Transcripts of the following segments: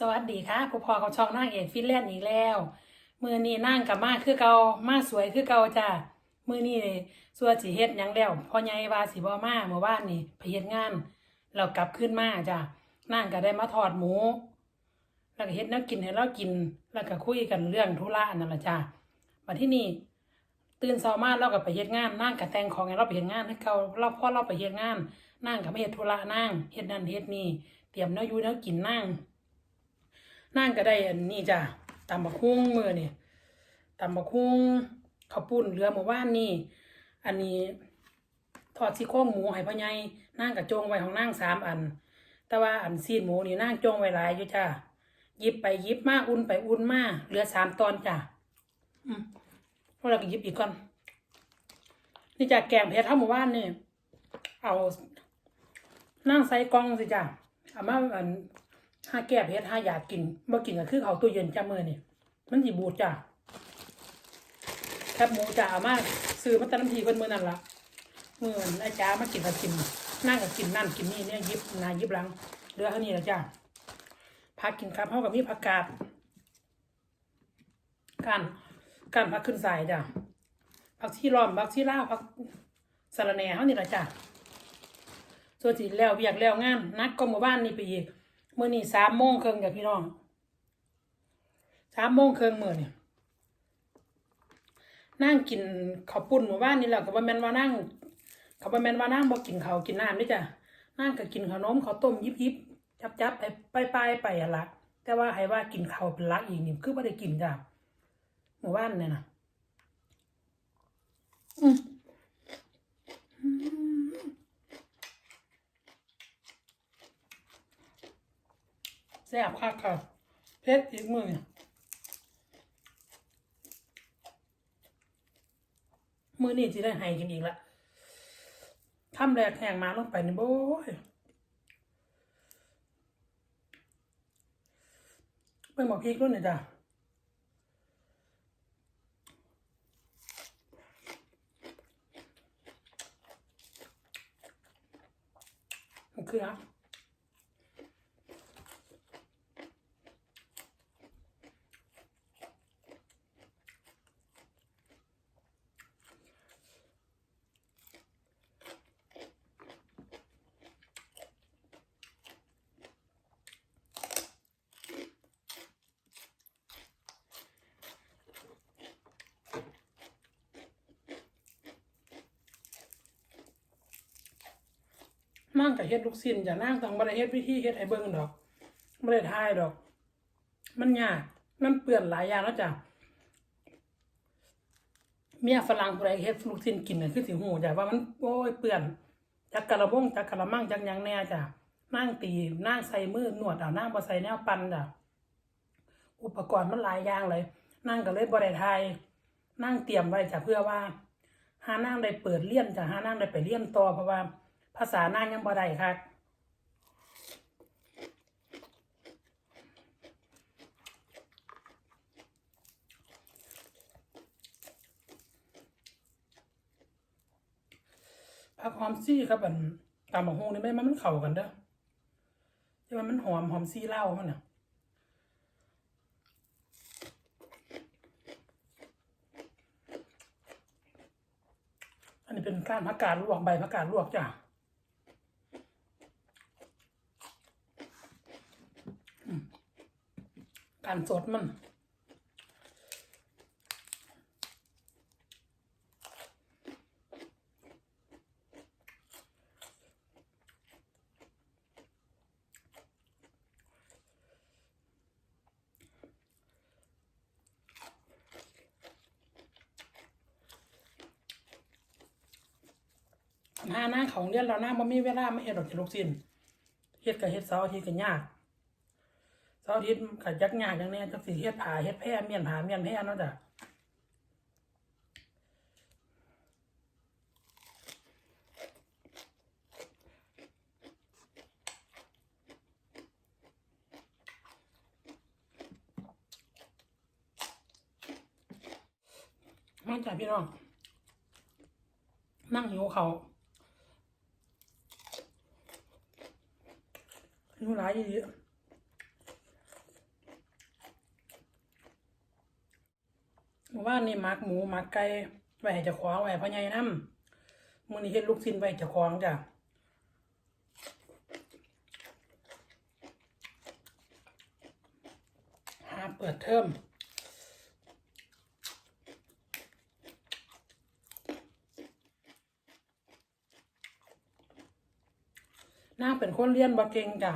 สวัสดีค่ะผู้พอเขาช่องนางเอกฟินแลนด์อีกแล้วมือนี้นั่งกับมาคือเกามาสวยคือเกาจ้ามือนี้สัวสิเฮ็ดยังแล้วพ่อใหญ่ว่าสิบ่มาเมื่อวานนี่ไปเฮ็ดงานเรากลับขึ้นมาจ้านั่งก็ได้มาทอดหมู แล้วก็เฮ็ดแนวกินให้เรากิน แล้วก็คุยกันเรื่องธุระนั่นละจ้ามาที่นี่ตื่นเช้ามาเราก็ไปเฮ็ดงานนั่งก็แต่งของให้เราไปเฮ็ดงานให้เขาเราพ่อเราไปเฮ็ดงานนั่งก็ไม่เฮ็ดธุระนั่งเฮ็ดนั่นเฮ็ดนี่เตรียมแนวอยู่แนวกินนั่ง นั่งก็ได้อันนี้จ้ะตำบักคุ้งมือนี่ตำบักคุ้งข้าวปุ้นเหลือเมื่อวานนี่ อันนี้ทอดซี่โครงหมูให้พ่อใหญ่นั่งกับจงไว้ของนั่งสามอัน แต่ว่าอันซีนหมูนี่นั่งจงไว้หลายอยู่จ้ะยิบไปยิบมาอุ่นไปอุ่นมาเหลือสามตอนจ้ะอืมพวกเราก็ยิบอีกก่อนนี่จ้ะแกงเผ็ดเท่าหมู่บ้านนี่ เอานั่งใส่กล่องสิจ้ะเอามาอัน ห้าแก้เผ็ดห้าอยากกินบ่กินก็คือเขาตู้เย็นจ้ามือนี่มันสิบูดจ้าแคบหมูจ้าเอามาซื้อมาแตน้ำทีเพิ่นมือนั่นละมือนไอ้จ้ามากินก็กินนั่งก็กินนั่นกินนี่เนี่ยยิบนายิบหลังเหลือเท่านี้แหละจ้าพักกินครับเฮากับมีผักกาดการการพักขึ้นสายจ้าผักชีล้อมผักชีลาผักสะระแหน่เฮานี่แหละจ้าส่วนสิแล้วเวียกแล้วงานนักก็หมู่บ้านนี่ไปอีก มื่อนี่สามโมงครึ่งจ้ะพี่น้องสามโมงครึ่งมื่อนี่นั่งกินข้าวปุ้นหมู่บ้านนี่แหละกับว่าแมนว่านั่งกับว่าแมนว่านั่งบอกกินข้าวกินน้ำนี่จ้ะนั่งก็กินขนมข้าวต้มยิบยิบจับจับไปไปไปไปอะละแต่ว่าให้ว่ากินข้าวเป็นลักอีกนี่คือไม่ได้กินจ้ะหมู่บ้านเนี่ยนะอืมอืม แซ่บคักค่ะเผ็ดอีกมือเนี่ยมือนี่จะได้ให้กินอีกละทำแรกแห้งมาลงไปนี่โบ้ยไม่หมอพริกด้วยเนี่ยจ้ะมันคืออะ นั่งกับเฮ็ดลูกสิ้นอย่านั่งต้องบ่ได้เฮ็ดวิธีเฮ็ดให้เบิ่งดอกบ่ได้ทายดอก มันยากมันเปื้อนหลายอย่างแล้วจ้ะเมียฝรั่งผู้ใดเฮ็ดลูกสิ้นกินน่ะคือสิฮู้จ้ะว่ามันโอ้ยเปื้อนจักกะละบงจักกะละมังจักยังแน่จ้ะนั่งตีนั่งใส่มือหนวดเอานั่งบ่ใส่แนวปันจ้ะอุปกรณ์มันหลายอย่างเลย นั่งก็เลยบ่ได้ทายนั่งเตรียมไว้จ้ะเพื่อว่าหานั่งได้เปิดเรียนจ้ะหานั่งได้ไปเรียนต่อเพราะว่า ภาษาหนายังบ่ได้ครับผักหอมซี่ครับอันตามหมกฮงนี่ไม่มันเข้ากันเด้อใช่ไหมมันหอมหอมซี่เหล้ามันน่ะอันนี้เป็นก้านผักกาดลวกใบผักกาดลวกจ้ะ การสดมันหน้าหน้าของเรียนเราหน้าบ่มีเวลาไม่เฮ็ดดอกจะลูกสิ้นเฮ็ดกับเฮ็ดเสาร์อาทิตย์ก็ยาก เสาร์อาทิตย์ก็ยักยากอย่างแนี้จักสิเฮ็ดผาเฮ็ดแพร่เมียนผาเมียนแพร่เนาะจ้ะมาจ้ะพี่น้อง นั่งหิวเขาหิวหลายอยู่ดี ว่านี่มักหมูมักไก่ไว้ให้เจ้าของไว้พ่อใหญ่นำมื้อนี้เฮ็ดลูกชิ้นไว้ให้เจ้าของจ้ะหาเปิดเทอมนางเป็นคนเรียนบ่เก่งจ้ะ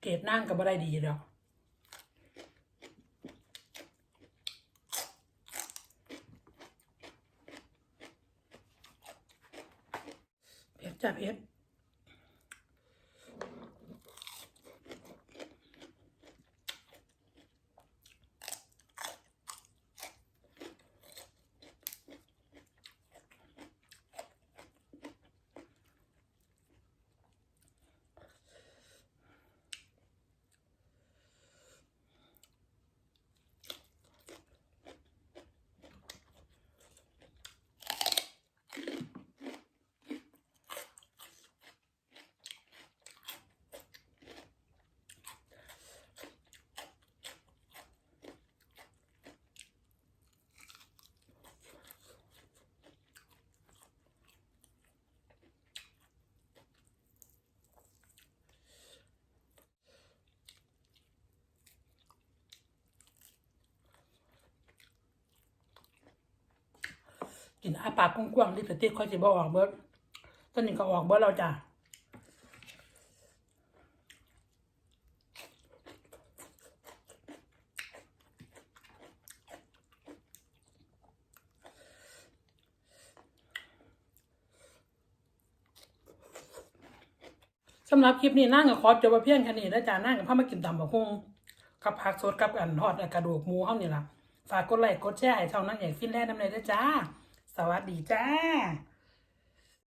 เกรดนั่งกับบ่ได้ดีดอกเพชร จ้ะเพช กินอาปากกว้างๆลิปสติกค่อยสิบ่ออกเบิดตอนนี้ก็ออกเบิดแล้วจ้ะสำหรับคลิปนี้นั่งกับขอจบไปเพียงแค่นี้แล้วจ้านั่งกับพ่อมากินตำบักหุ่งกับผักสดกับอันทอดกระดูกหมูเฮานี่ล่ะฝากกดไลค์กดแชร์ให้ช่องนั่งใหญ่ฟินแลนด์นำเลยด้วยจ้า สวัสดีจ้า